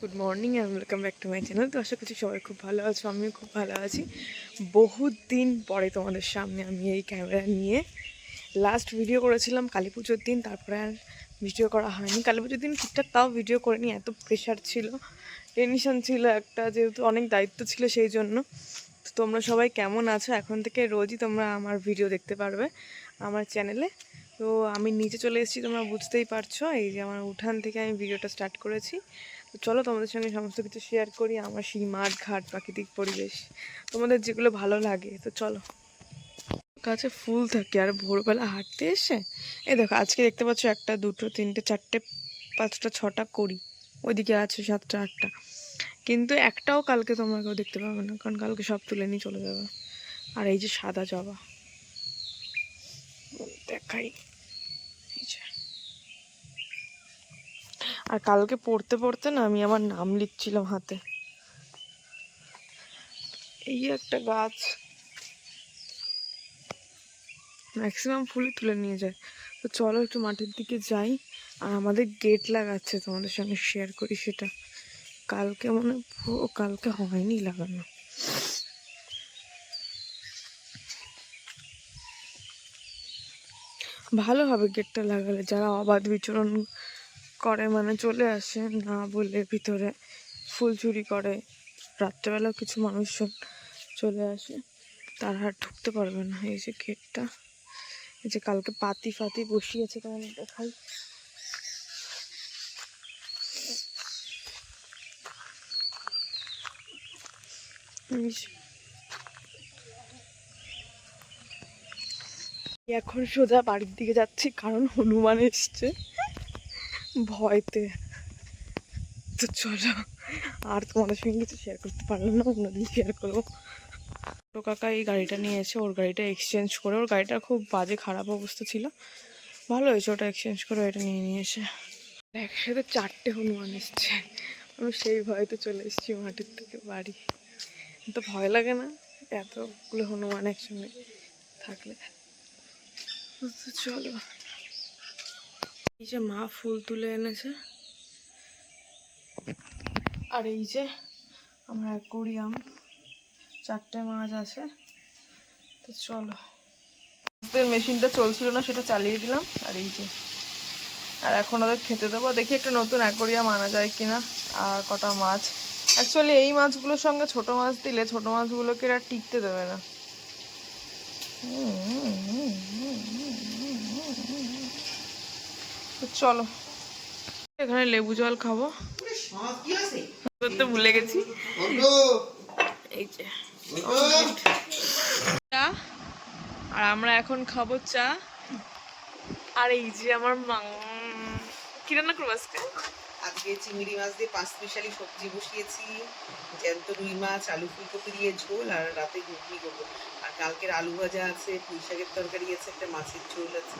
Good morning and welcome back to my channel তো আশা করছি সবাই খুব ভালো আছো, আমিও খুব ভালো আছি। বহুত দিন পরে তোমাদের সামনে আমি এই ক্যামেরা নিয়ে লাস্ট ভিডিও করেছিলাম কালী পুজোর দিন, তারপরে আর ভিডিও করা হয়নি। কালী পুজোর দিন ঠিকঠাক তাও ভিডিও করিনি, এত প্রেশার ছিল টেনশন ছিল একটা, যেহেতু অনেক দায়িত্ব ছিল সেই জন্য। তো তোমরা সবাই কেমন আছো? এখন থেকে রোজই তোমরা আমার ভিডিও দেখতে পারবে আমার চ্যানেলে তো আমি নিচে চলে এসেছি, তোমরা বুঝতেই পারছ, এই যে আমার উঠান থেকে আমি ভিডিওটা স্টার্ট করেছি। তো চলো তোমাদের সঙ্গে সমস্ত কিছু শেয়ার করি, আমার সেই মাঠ ঘাট প্রাকৃতিক পরিবেশ, তোমাদের যেগুলো ভালো লাগে, তো চলো। কাছে ফুল থাকে আর ভোরবেলা হাঁটতে এসে, এই দেখো, আজকে দেখতে পাচ্ছ একটা, দুটো, তিনটে, চারটে, পাঁচটা, ছটা করি ওইদিকে আছে সাতটা, আটটা। কিন্তু একটাও কালকে তোমরা কেউ দেখতে পাবে না, কারণ কালকে সব তুলে নিয়ে চলে যাবে। আর এই যে সাদা জবা, দেখাই এই যে আর কালকে পড়তে পড়তে না আমি আমার নাম লিখছিলাম হাতে। এই একটা গাছ। ম্যাক্সিমাম ফুলই তুলে নিয়ে যায়। তো চলো একটু মাঠের দিকে যাই। আর আমাদের গেট লাগাচ্ছে, তোমাদের সঙ্গে শেয়ার করি সেটা। কালকে মানে কালকে হয়নি লাগানো। ভালো হবে গেটটা লাগালে, যারা অবাধ বিচরণ করে মানে চলে আসে না বলে ভিতরে ফুল চুরি করে। রাত্রেবেলাও কিছু মানুষজন চলে আসে, তার আর ঢুকতে পারবে না। এই যে গেটটা এই যে কালকে পাতি ফাতি বসিয়েছে তাহলে দেখাই। এখন সোজা বাড়ির দিকে যাচ্ছি, কারণ হনুমান এসছে। ভয়তে। তো চলো, আর তোমাদের সঙ্গে কিছু শেয়ার করতে পারলাম না, অন্যদিন শেয়ার করব। তো কাকা, এই গাড়িটা নিয়ে এসে ওর গাড়িটা এক্সচেঞ্জ করে, ওর গাড়িটা খুব বাজে খারাপ অবস্থা ছিল। ভালো হয়েছে ওটা এক্সচেঞ্জ করে এটা নিয়ে নিয়ে এসে। একসাথে চারটে হনুমান এসছে। আমি সেই ভয়তে চলে এসেছি মাটির থেকে বাড়ি। তো ভয় লাগে না, এতগুলো হনুমান একসঙ্গে থাকলে। চলো। এই যে মা ফুল তুলে এনেছে। আর এই যে আমার অ্যাকোরিয়াম, চারটে মাছ আছে। তো চলো। মেশিনটা চলছিল না, সেটা চালিয়ে দিলাম। আর এই যে, আর এখন ওদের খেতে দেবো। দেখি একটা নতুন অ্যাকোরিয়াম আনা যায় কিনা, আর কটা মাছ। অ্যাকচুয়ালি এই মাছগুলোর সঙ্গে ছোট মাছ দিলে ছোট মাছগুলোকে আর টিকতে দেবে না। চলো। এখানে লেবু জল খাব। ভুলে গেছি। আর আমরা এখন খাব চা। আর এই যে আমার মা, কি রান্না করব আজকে? আজকে চিংড়ি মাছ দিয়ে পাঁচ স্পেশালি সবজি বসিয়েছি। জ্যান্ত রুই মাছ, আলু ফুলকপি দিয়ে ঝোল, আর রাতে ঘুগনি করব। আর কালকের আলু ভাজা আছে, পুঁই শাকের তরকারি আছে, একটা মাছের ঝোল আছে।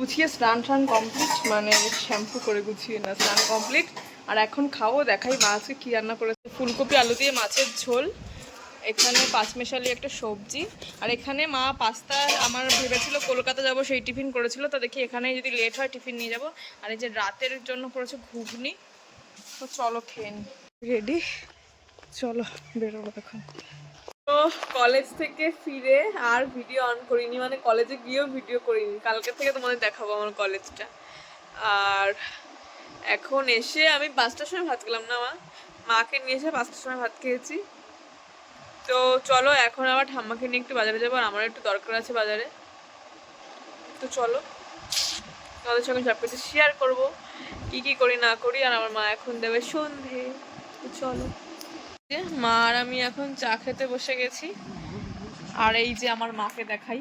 গুছিয়ে স্নান টান কমপ্লিট মানে শ্যাম্পু করে গুছিয়ে না, স্নান কমপ্লিট আর এখন খাব, দেখাই মা আজকে কী রান্না করেছে। ফুলকপি, আলু দিয়ে মাছের ঝোল। এখানে পাঁচমেশালি একটা সবজি। আর এখানে মা পাস্তা, আমার ভেবেছিল কলকাতা যাব, সেই টিফিন করেছিল। তো দেখি এখানে যদি লেট হয়, টিফিন নিয়ে যাব। আর এই যে রাতের জন্য করেছে ঘুগনি। তো চলো খেয়ে রেডি চলো, বেরোবো এখন। কলেজ থেকে ফিরে আর ভিডিও অন করিনি মানে কলেজে গিয়েও ভিডিও করিনি। কালকে থেকে তোমাদের দেখাবো আমার কলেজটা। আর এখন এসে আমি পাঁচটার সময় ভাত খেলাম না মা? মাকে নিয়ে এসে পাঁচটার সময় ভাত খেয়েছি। তো চলো, এখন আবার ঠাম্মাকে নিয়ে একটু বাজারে যাব, আর আমার একটু দরকার আছে বাজারে। তো চলো, তোমাদের সঙ্গে সব কিছু শেয়ার করব। কী কী করি না করি, আর আমার মা এখন দেবে সন্ধে। তো চলো। মা আর আমি এখন চা খেতে বসে গেছি। আর এই যে আমার মাকে দেখাই।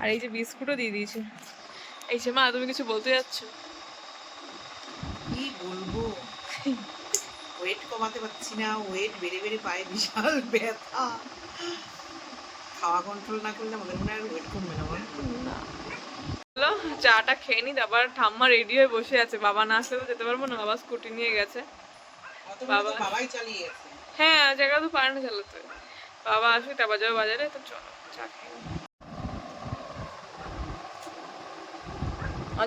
আর এই যে বিস্কুটও দিয়ে দিয়েছে। এই যে মা তুমি কিছু বলতে যাচ্ছ? কি বলব? ওয়েট কমাতে পারছি না। ওয়েট বেড়ে বেড়ে পায়ে বিশাল ব্যথা। খাওয়া কন্ট্রোল না করলে আমাদের মনে হয় ওয়েট কমবে না চলো চাটা খেয়ে নি তারপর ঠাম্মা রেডি হয়ে বসে আছে। বাবা না আসলে তো যেতে পারব না। বাবা স্কুটি নিয়ে গেছে। বাবা। বাবা বাবাই চালিয়ে গেছে। হ্যাঁ জায়গা তো পারে না চালাতে বাবা আসবে তারপর যাবে বাজারে তো চলো চা।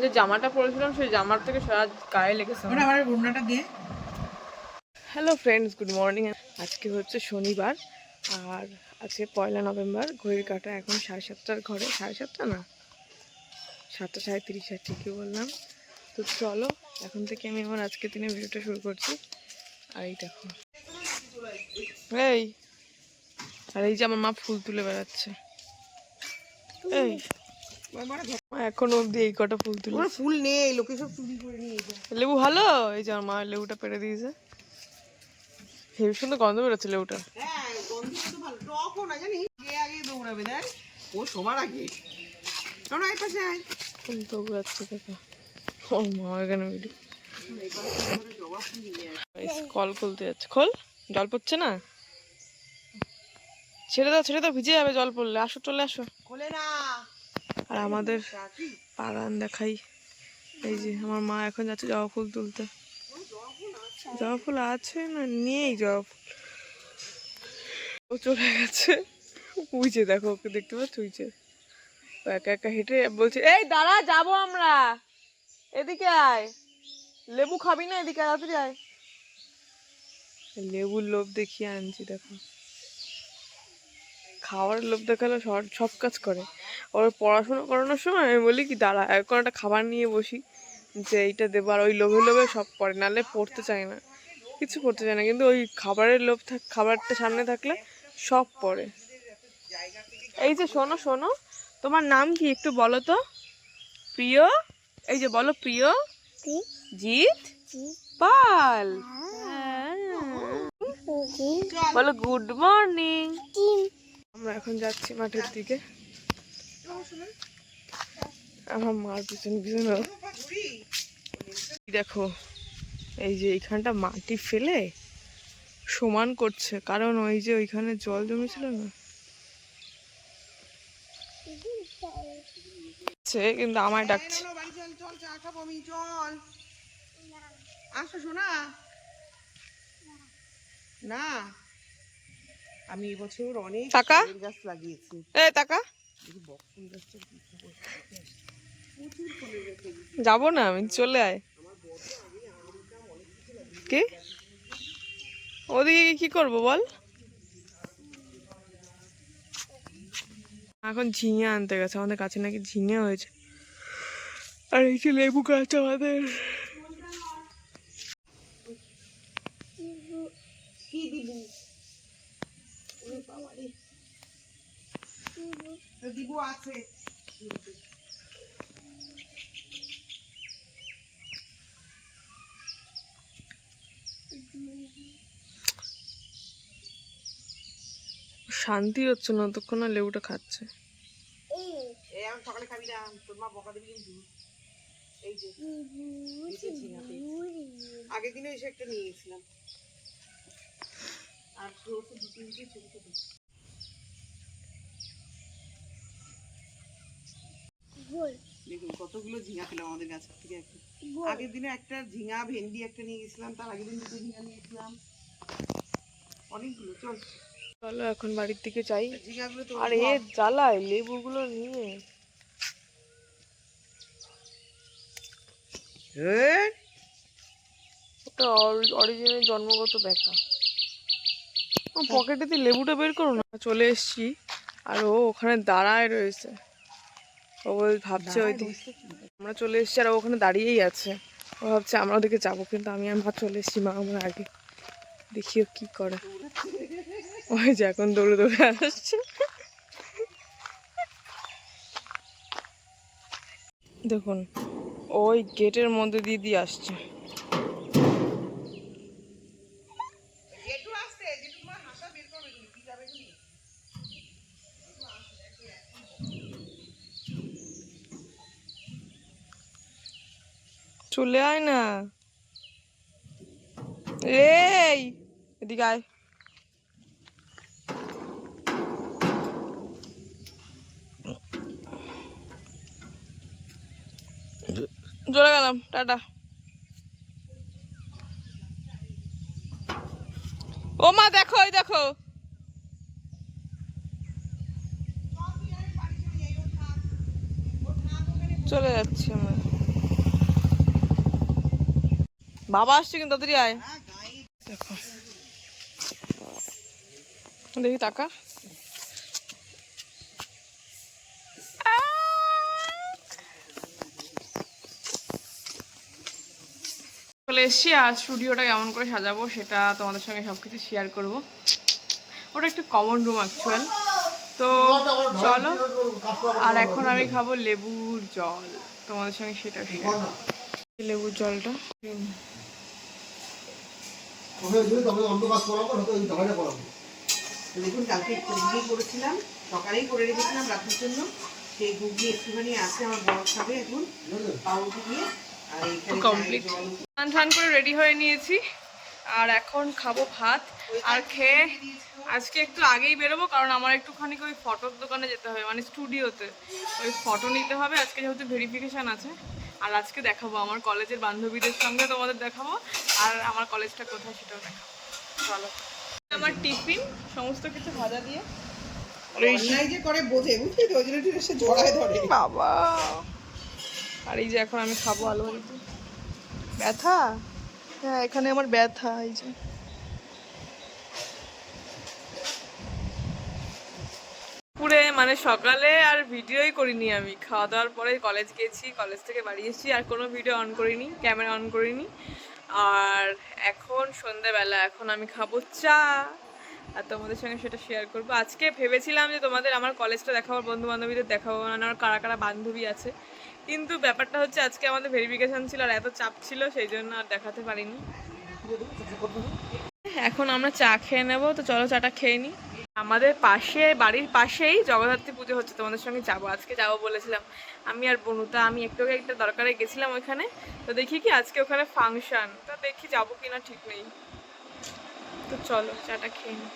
যে জামাটা পরেছিলাম সেই জামার থেকে সারা গায়ে লেগেছে আমার। আমার বুড়নাটা দিয়ে। হ্যালো ফ্রেন্ডস গুড মর্নিং আজকে হচ্ছে শনিবার আর আজকে পয়লা নভেম্বর ঘড়ির কাটা এখন সাড়ে সাতটার ঘরে। সাড়ে সাতটা না? সাতটা সাড়ে তিরিশ আর ঠিকই বললাম। তো চলো এখন থেকে আমি আমার আজকে দিনে ভিডিওটা শুরু করছি। আর এই দেখো। এই আর এই যে আমার মা ফুল তুলে বেড়াচ্ছে। এই মা এখন অবধি এই কটা ফুল তুলে ফুল নেই লোকে সব চুরি করে নিয়ে লেবু ভালো? এই যে আমার মা লেবুটা পেরে দিয়েছে। হেবি সুন্দর গন্ধ বেরোচ্ছে লেবুটা। হ্যাঁ গন্ধ ভালো। টকও না জানিস? কে আগে দৌড়াবে দেখ? ও সবার আগে। শোনো এই পাশে আয়। ফুল দেখো। ও মা এখানে ভিডিও। কল খুলতে যাচ্ছে। খোল জল পড়ছে না? ছেড়ে দাও ছেড়ে দাও ভিজে যাবে জল পড়লে। আসো চলে আসো। আর আমাদের বাগান দেখাই। এই যে আমার মা এখন যাচ্ছে জবা ফুল তুলতে। জবা ফুল আছে না? নেই জবা ফুল। ও চলে গেছে। উইছে দেখো ওকে দেখতে পাচ্ছ? উইছে একা একা হেঁটে বলছে এই দাঁড়া যাব আমরা। এদিকে আয়। লেবু খাবি না? এদিকে তাড়াতাড়ি আয়। লেবুর লোভ দেখিয়ে আনছি দেখো। খাওয়ার লোভ দেখালে সব সব কাজ করে। ওর পড়াশোনা করানোর সময় আমি বলি কি দাঁড়া এখন একটা খাবার নিয়ে বসি। যে এইটা দেবো আর ওই লোভে লোভে সব পড়ে নাহলে পড়তে চায় না। কিছু পড়তে চায় না কিন্তু ওই খাবারের লোভ থাক খাবারটা সামনে থাকলে সব পড়ে। এই যে শোনো শোনো তোমার নাম কি একটু বলো তো? প্রিয়? এই যে বলো প্রিয়? জিৎ? পাল? হ্যাঁ। বলো গুড মর্নিং। আমরা এখন যাচ্ছি মাঠের দিকে। আমার মার পিছন পিছন। দেখো, এই যে এইখানটা মাটি ফেলে সমান করছে, কারণ ওই যে ওইখানে জল জমেছিল না। কিন্তু আমায় ডাকছে। শোনা না। আমি এবছর অনেক টাকা? গাছ লাগিয়েছি। এ টাকা? যাব না আমি চলে আয়। কি? ওদিকে কি করব বল? এখন ঝিঙে আনতে গেছে আমাদের কাছে নাকি ঝিঙে হয়েছে। আর এই যে লেবু গাছ আমাদের। কি দিব ওরে বাবা রে। তো দিব আছে। শান্তি হচ্ছে না ততক্ষণ না লেবুটা খাচ্ছে। এই আমি সকালে খাবি না তোর মা বকা দিবি কিন্তু। এই যে এই আগের দিনে এসে একটা নিয়ে গেছিলাম। আর তো দু তিনটে ছোট ছোট দেখুন কতগুলো ঝিঙা পেলাম আমাদের গাছের থেকে আগের দিনে একটা ঝিঙা ভেন্ডি একটা নিয়ে গেছিলাম তার আগের দিন দুটো ঝিঙা নিয়েছিলাম অনেকগুলো চল। চলো এখন বাড়ির দিকে যাই। ঝিঙাগুলো তো আর এ জ্বালায় লেবুগুলো নিয়ে। ওটা অরিজিনাল জন্মগত দেখা পকেটে দিয়ে লেবুটা বের করো না চলে এসছি। আর ও ওখানে দাঁড়ায় রয়েছে। ও ভাবছে ওই আমরা চলে এসছি আর ওখানে দাঁড়িয়েই আছে। ও ভাবছে আমরা ওদিকে যাব। কিন্তু আমি মা চলে এসছি মা আমরা আগে দেখিও কি করে। ওই যে এখন দৌড়ে দৌড়ে আসছে। দেখুন ওই গেটের মধ্যে দিয়ে দিয়ে আসছে জেঠু আসছে জেঠু মা হাসা বের করবে তুমি কি যাবে তুমি চলে আয় না। এই, এদিকে আয়। চলে গেলাম, টাটা। ও মা, দেখো ওই দেখো। চলে যাচ্ছি আমরা। বাবা আসছে কিন্তু তাড়াতাড়ি আয়। দেখো টাকা চলে এসছি আর স্টুডিওটা কেমন করে সাজাবো সেটা তোমাদের সঙ্গে সব কিছু শেয়ার করব। ওটা একটু কমন রুম অ্যাকচুয়াল তো চলো, আর এখন আমি খাব লেবুর জল। তোমাদের সঙ্গে সেটা লেবুর জলটা। দেখুন কালকে ঘুগনি করেছিলাম সকালেই করে রেখেছিলাম রাতের জন্য। সেই ঘুগনি একটুখানি আছে আমার বড় খাবে এখন। পাউরুটি দিয়ে কমপ্লিট স্নান টান করে রেডি হয়ে নিয়েছি আর এখন খাব ভাত। আর খেয়ে আজকে একটু আগেই বেরোবো কারণ আমার একটুখানি ওই ফটোর দোকানে যেতে হবে মানে স্টুডিওতে ওই ফটো নিতে হবে আজকে যেহেতু ভেরিফিকেশান আছে। আর আজকে দেখাবো আমার কলেজের বান্ধবীদের সঙ্গে তোমাদের দেখাবো আর আমার কলেজটা কোথায় সেটাও দেখাবো। চলো। আমার টিফিন সমস্ত কিছু ভাজা দিয়ে। করে বোঝে বুঝলি তো? ওই জন্য একটু জড়ায় ধরে। বাবা। আর এই যে এখন আমি খাব আলু ব্যথা? হ্যাঁ এখানে আমার ব্যথা এই যে। পুরে মানে সকালে আর ভিডিওই করিনি আমি। খাওয়া দাওয়ার পরে কলেজ গেছি কলেজ থেকে বাড়ি এসেছি, আর কোনো ভিডিও অন করিনি ক্যামেরা অন করিনি। আর এখন সন্ধ্যাবেলা, এখন আমি খাব চা। আর তোমাদের সঙ্গে সেটা শেয়ার করব। আজকে ভেবেছিলাম যে তোমাদের আমার কলেজটা দেখাবো বন্ধু বান্ধবীদের দেখাবো মানে আমার কারা কারা বান্ধবী আছে। কিন্তু ব্যাপারটা হচ্ছে, আজকে আমাদের ভেরিফিকেশান ছিল আর এত চাপ ছিল, সেই জন্য আর দেখাতে পারিনি। এখন আমরা চা খেয়ে নেব, তো চলো চাটা খেয়ে নিই আমাদের পাশে, বাড়ির পাশেই জগদ্ধাত্রী পুজো হচ্ছে, তোমাদের সঙ্গে যাব। আজকে যাব বলেছিলাম আমি আর বনুতা, আমি একটু আগে একটা দরকারে গেছিলাম ওইখানে। তো দেখি কি আজকে ওখানে ফাংশন তো দেখি যাব কিনা ঠিক নেই। তো চলো, চাটা খেয়ে নিই